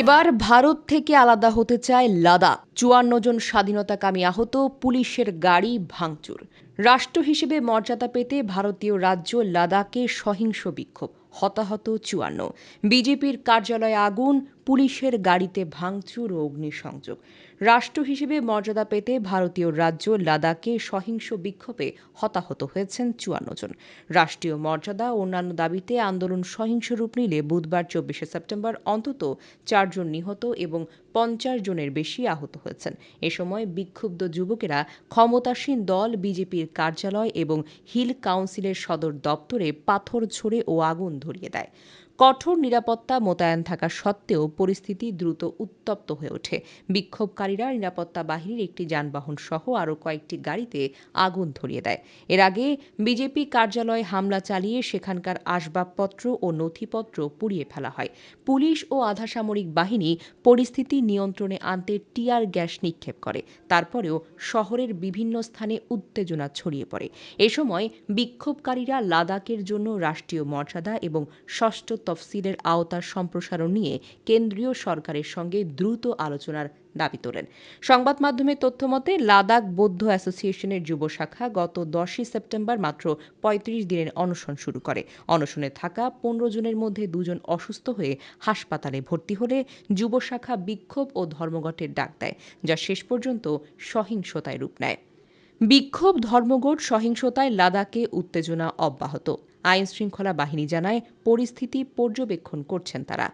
এবার ভারত থেকে আলাদা হতে চায় লাদাখ। চুয়ান্ন জন স্বাধীনতাকামী আহত পুলিশের গাড়ি ভাঙচুর। রাষ্ট্র হিসেবে মর্যাদা পেতে ভারতীয় রাজ্য লাদাখে সহিংস বিক্ষোভ, হতাহত চুয়ান্ন। বিজেপির কার্যালয়ে আগুন, পুলিশের গাড়িতে ভাঙচুর ও অগ্নিসংযোগ। রাষ্ট্র হিসেবে মর্যাদা পেতে ভারতীয় রাজ্য লাদাখে সহিংস বিক্ষোভে হতাহত হয়েছেন চুয়ান্ন জন। রাষ্ট্রীয় মর্যাদা ও অন্যান্য দাবিতে আন্দোলন সহিংস রূপ নিলে বুধবার, চব্বিশে সেপ্টেম্বর অন্তত চারজন নিহত এবং পঞ্চাশ জনের বেশি আহত হয়েছেন। এ সময় বিক্ষুব্ধ যুবকেরা ক্ষমতাসীন দল বিজেপির কার্যালয় এবং হিল কাউন্সিলের সদর দপ্তরে পাথর ছোড়ে ও আগুন ধরিয়ে দেয়। কঠোর নিরাপত্তা মোতায়েন থাকা সত্ত্বেও পরিস্থিতি দ্রুত উত্তপ্ত হয়ে ওঠে। বিক্ষোভকারীরা নিরাপত্তা বাহিনীর একটি যানবাহন সহ আরও কয়েকটি গাড়িতে আগুন ধরিয়ে দেয়। এর আগে বিজেপি কার্যালয়ে হামলা চালিয়ে সেখানকার আসবাবপত্র ও নথিপত্র পুড়িয়ে ফেলা হয়। পুলিশ ও আধাসামরিক বাহিনী পরিস্থিতি নিয়ন্ত্রণে আনতে টিয়ার গ্যাস নিক্ষেপ করে। তারপরেও শহরের বিভিন্ন স্থানে উত্তেজনা ছড়িয়ে পড়ে। এ সময় বিক্ষোভকারীরা লাদাখের জন্য রাষ্ট্রীয় মর্যাদা এবং ষষ্ঠ তফসিলের আওতার সম্প্রসারণ নিয়ে কেন্দ্রীয় সরকারের সঙ্গে দ্রুত আলোচনার দাবি তোলেন। সংবাদ মাধ্যমের তথ্য মতে লাদাখ বৌদ্ধ অ্যাসোসিয়েশনের যুব শাখা গত দশই সেপ্টেম্বর মাত্র পঁয়ত্রিশ দিনের অনশন শুরু করে। অনশনে থাকা পনেরো জনের মধ্যে দুজন অসুস্থ হয়ে হাসপাতালে ভর্তি হলে যুব শাখা বিক্ষোভ ও ধর্মঘটের ডাক দেয়, যা শেষ পর্যন্ত সহিংসতায় রূপ নেয়। বিক্ষোভ, ধর্মঘট, সহিংসতায় লাদাখে উত্তেজনা অব্যাহত। আইনশৃঙ্খলা বাহিনী জানায় পরিস্থিতি পর্যবেক্ষণ করছেন তারা।